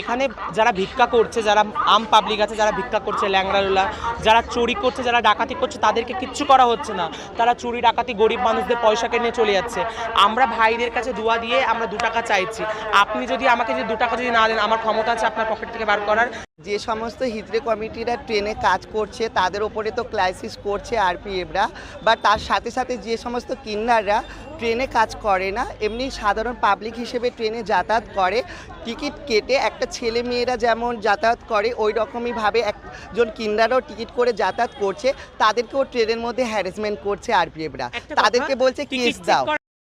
এখানে যারা ভিক্ষা করছে, যারা আম পাবলিক আছে, যারা ভিক্ষা করছে, ল্যাংড়ালুলা, যারা চুরি করছে, যারা ডাকাতি করছে, তাদেরকে কিচ্ছু করা হচ্ছে না। তারা চুরি, ডাকাতি, গরিব মানুষদের পয়সাকে নিয়ে চলে যাচ্ছে। আমরা ভাইদের কাছে দোয়া দিয়ে আমরা দু টাকা চাইছি। আপনি যদি আমাকে যদি দু টাকা যদি না দেন, আমার ক্ষমতা আছে আপনার পকেট থেকে বার করার। যে সমস্ত হিজড়ে কমিটিরা ট্রেনে কাজ করছে তাদের ওপরে তো ক্লাইসিস করছে আরপিএফরা বা তার সাথে সাথে যে সমস্ত কিন্নাররা ট্রেনে কাজ করে না এমনি সাধারণ পাবলিক হিসেবে ট্রেনে যাতায়াত করে। টিকিট কেটে একটা ছেলে মেয়েরা যেমন যাতায়াত করে ওই রকমইভাবে একজন কিন্নারও টিকিট করে যাতায়াত করছে। তাদেরকেও ট্রেনের মধ্যে হ্যারাসমেন্ট করছে আরপিএফরা। তাদেরকে বলছে কেস দাও।